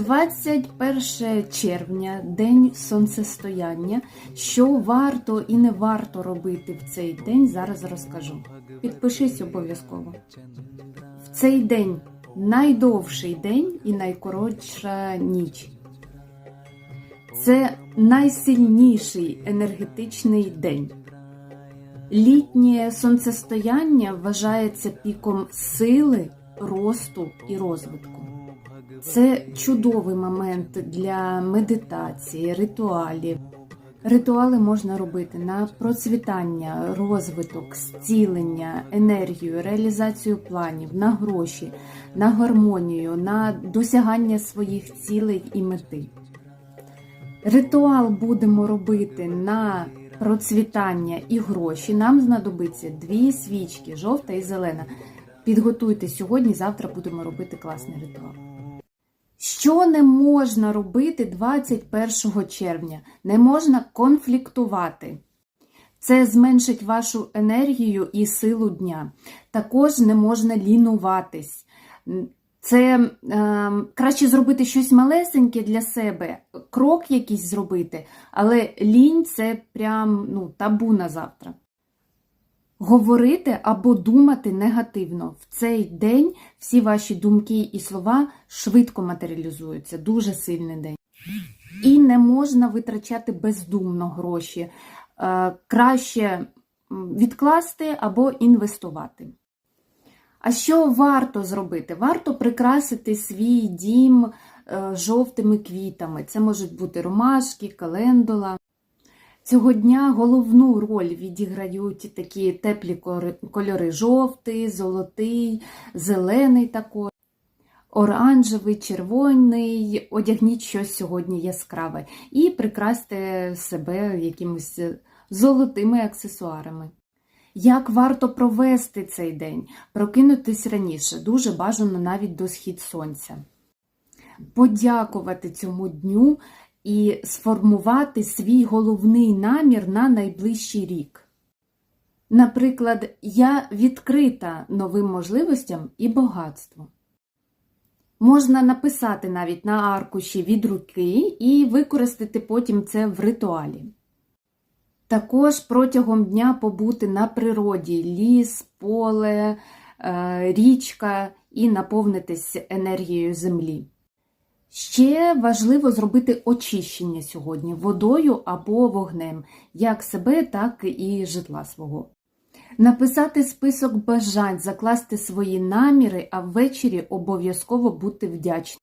21 червня, день сонцестояння. Що варто і не варто робити в цей день, зараз розкажу. Підпишись обов'язково. В цей день найдовший день і найкоротша ніч. Це найсильніший енергетичний день. Літнє сонцестояння вважається піком сили, росту і розвитку. Це чудовий момент для медитації, ритуалів. Ритуали можна робити на процвітання, розвиток, зцілення, енергію, реалізацію планів, на гроші, на гармонію, на досягання своїх цілей і мети. Ритуал будемо робити на процвітання і гроші. Нам знадобиться дві свічки, жовта і зелена. Підготуйте сьогодні, завтра будемо робити класний ритуал. Що не можна робити 21 червня? Не можна конфліктувати. Це зменшить вашу енергію і силу дня. Також не можна лінуватись. Це е, краще зробити щось малесеньке для себе, крок якийсь зробити, але лінь це прям ну, табу на завтра. Говорити або думати негативно. В цей день всі ваші думки і слова швидко матеріалізуються. Дуже сильний день. І не можна витрачати бездумно гроші. Е, краще відкласти або інвестувати. А що варто зробити? Варто прикрасити свій дім е, жовтими квітами. Це можуть бути ромашки, календула. Цього дня головну роль відіграють такі теплі кольори жовтий, золотий, зелений також, оранжевий, червоний. Одягніть щось сьогодні яскраве і прикрасьте себе якимось золотими аксесуарами. Як варто провести цей день? Прокинутись раніше, дуже бажано навіть до схід сонця. Подякувати цьому дню і сформувати свій головний намір на найближчий рік. Наприклад, я відкрита новим можливостям і багатству. Можна написати навіть на аркуші від руки і використати потім це в ритуалі. Також протягом дня побути на природі ліс, поле, е, річка і наповнитись енергією землі. Ще важливо зробити очищення сьогодні водою або вогнем, як себе, так і житла свого. Написати список бажань, закласти свої наміри, а ввечері обов'язково бути вдячним.